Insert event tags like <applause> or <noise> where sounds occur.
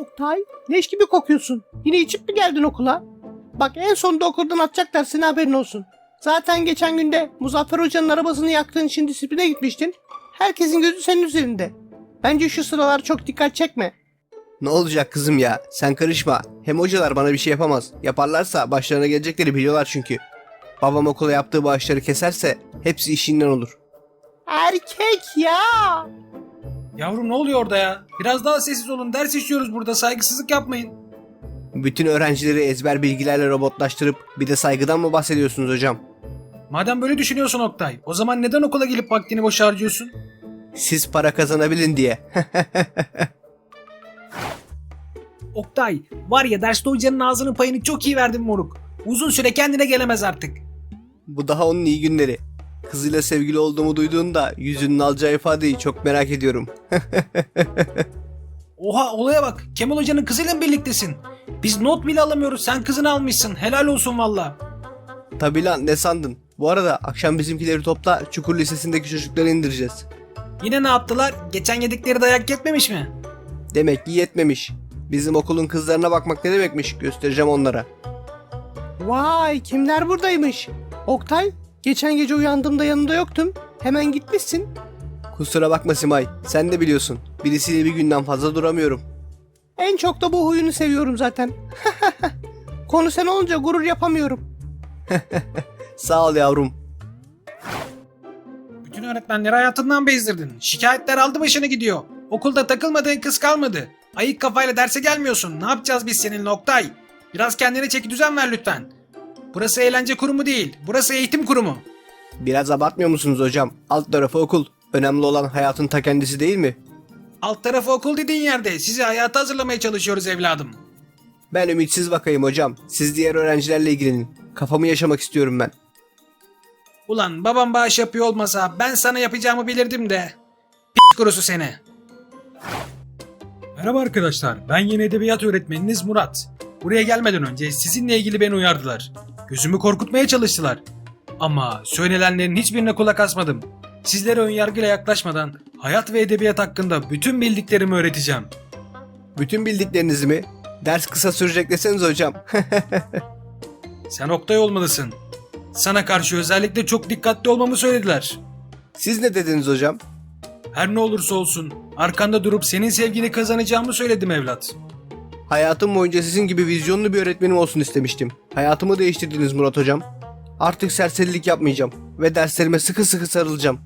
Oktay, leş gibi kokuyorsun. Yine içip mi geldin okula? Bak en sonunda okuldan atacaklar senin haberin olsun. Zaten geçen günde Muzaffer Hoca'nın arabasını yaktığın için disipline gitmiştin. Herkesin gözü senin üzerinde. Bence şu sıralar çok dikkat çekme. Ne olacak kızım ya? Sen karışma. Hem hocalar bana bir şey yapamaz. Yaparlarsa başlarına gelecekleri biliyorlar çünkü. Babam okula yaptığı bağışları keserse hepsi işinden olur. Erkek ya! Yavrum ne oluyor orada ya? Biraz daha sessiz olun. Ders işliyoruz burada. Saygısızlık yapmayın. Bütün öğrencileri ezber bilgilerle robotlaştırıp bir de saygıdan mı bahsediyorsunuz hocam? Madem böyle düşünüyorsun Oktay, o zaman neden okula gelip vaktini boş harcıyorsun? Siz para kazanabilin diye. <laughs> Oktay, var ya derste hocanın ağzının payını çok iyi verdin moruk. Uzun süre kendine gelemez artık. Bu daha onun iyi günleri. Kızıyla sevgili olduğumu duyduğunda yüzünün alacağı ifadeyi çok merak ediyorum. <laughs> Oha olaya bak. Kemal hocanın kızıyla mı birliktesin? Biz not bile alamıyoruz. Sen kızını almışsın. Helal olsun valla. Tabi lan ne sandın? Bu arada akşam bizimkileri topla Çukur Lisesi'ndeki çocukları indireceğiz. Yine ne yaptılar? Geçen yedikleri dayak yetmemiş mi? Demek ki yetmemiş. Bizim okulun kızlarına bakmak ne demekmiş göstereceğim onlara. Vay kimler buradaymış? Oktay, geçen gece uyandığımda yanında yoktum. Hemen gitmişsin. Kusura bakma Simay sen de biliyorsun. Birisiyle bir günden fazla duramıyorum. En çok da bu huyunu seviyorum zaten. <laughs> Konu sen olunca gurur yapamıyorum. <laughs> Sağ ol yavrum. Bütün öğretmenleri hayatından bezdirdin. Şikayetler aldı başını gidiyor. Okulda takılmadığın kız kalmadı. Ayık kafayla derse gelmiyorsun. Ne yapacağız biz seninle Oktay? Biraz kendine çeki düzen ver lütfen. Burası eğlence kurumu değil. Burası eğitim kurumu. Biraz abartmıyor musunuz hocam? Alt tarafı okul. Önemli olan hayatın ta kendisi değil mi? Alt tarafı okul dediğin yerde sizi hayata hazırlamaya çalışıyoruz evladım. Ben ümitsiz bakayım hocam. Siz diğer öğrencilerle ilgilenin. Kafamı yaşamak istiyorum ben. Ulan babam bağış yapıyor olmasa ben sana yapacağımı bilirdim de. P*** kurusu seni. Merhaba arkadaşlar. Ben yeni edebiyat öğretmeniniz Murat. Buraya gelmeden önce sizinle ilgili beni uyardılar. Gözümü korkutmaya çalıştılar. Ama söylenenlerin hiçbirine kulak asmadım. Sizlere önyargıyla yaklaşmadan hayat ve edebiyat hakkında bütün bildiklerimi öğreteceğim. Bütün bildiklerinizi mi? Ders kısa sürecek deseniz hocam. <laughs> Sen Oktay olmalısın. Sana karşı özellikle çok dikkatli olmamı söylediler. Siz ne dediniz hocam? Her ne olursa olsun arkanda durup senin sevgini kazanacağımı söyledim evlat. Hayatım boyunca sizin gibi vizyonlu bir öğretmenim olsun istemiştim. Hayatımı değiştirdiniz Murat hocam. Artık serserilik yapmayacağım ve derslerime sıkı sıkı sarılacağım.